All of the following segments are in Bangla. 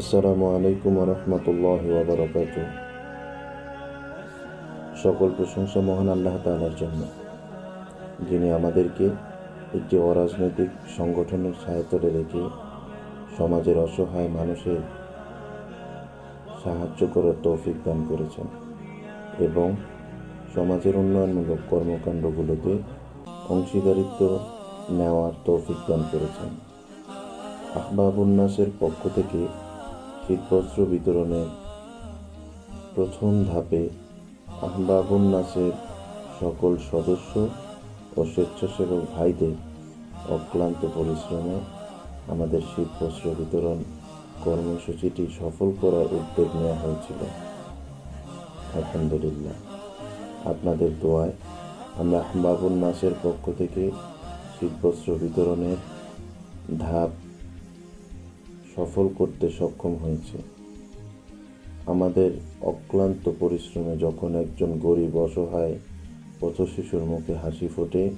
আসসালামু আলাইকুম রহমতুল্লাহ ওবরাকাত সকল প্রশংসা মহান আল্লাহ তাআলার জন্য। যিনি আমাদেরকে একটি অরাজনৈতিক সংগঠনের ছায়াতলে রেখে সমাজের অসহায় মানুষের সাহায্য করার তৌফিক দান করেছেন এবং সমাজের উন্নয়নমূলক কর্মকাণ্ডগুলোতে অংশীদারিত্ব নেওয়ার তৌফিক দান করেছেন। আহবাবুন্নাসের পক্ষ থেকে শীতবস্ত্র বিতরণের প্রথম ধাপে আহবাবুন্নাসের সকল সদস্য ও স্বেচ্ছাসেবক ভাইদের অক্লান্ত পরিশ্রমে আমাদের শীতবস্ত্র বিতরণ কর্মসূচিটি সফল করার উদ্যোগ নেওয়া হয়েছিল। আলহামদুলিল্লাহ। আপনাদের দোয়ায় আমরা আহবাবুন্নাসের পক্ষ থেকে শীতবস্ত্র বিতরণের ধাপ সফল করতে সক্ষম হয়েছে। আমাদের অক্লান্ত পরিশ্রমে যখন একজন গরিব অসহায় পথ শিশুর মুখে হাসি ফোটে,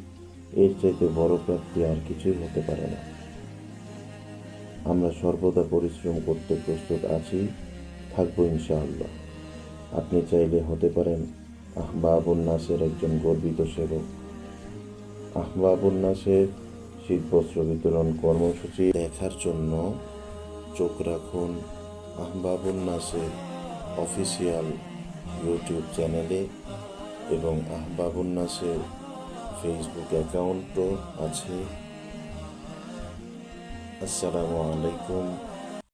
এর চাইতে বড় প্রাপ্তি আর কিছুই হতে পারে না। আমরা সর্বদা পরিশ্রম করতে প্রস্তুত আছি, থাকব ইনশাআল্লাহ। আপনি চাইলে হতে পারেন আহবাবুল নাসের একজন গর্বিত সেবক। আহবাবুল নাসের শীতবস্ত্র বিতরণ কর্মসূচি দেখার জন্য চোখ রাখুন। আহবাবুল নাসের অফিসিয়াল ইউটিউব চ্যানেলে এবং আহবাবুল নাসের ফেসবুক অ্যাকাউন্টও আছে। আসসালামু আলাইকুম।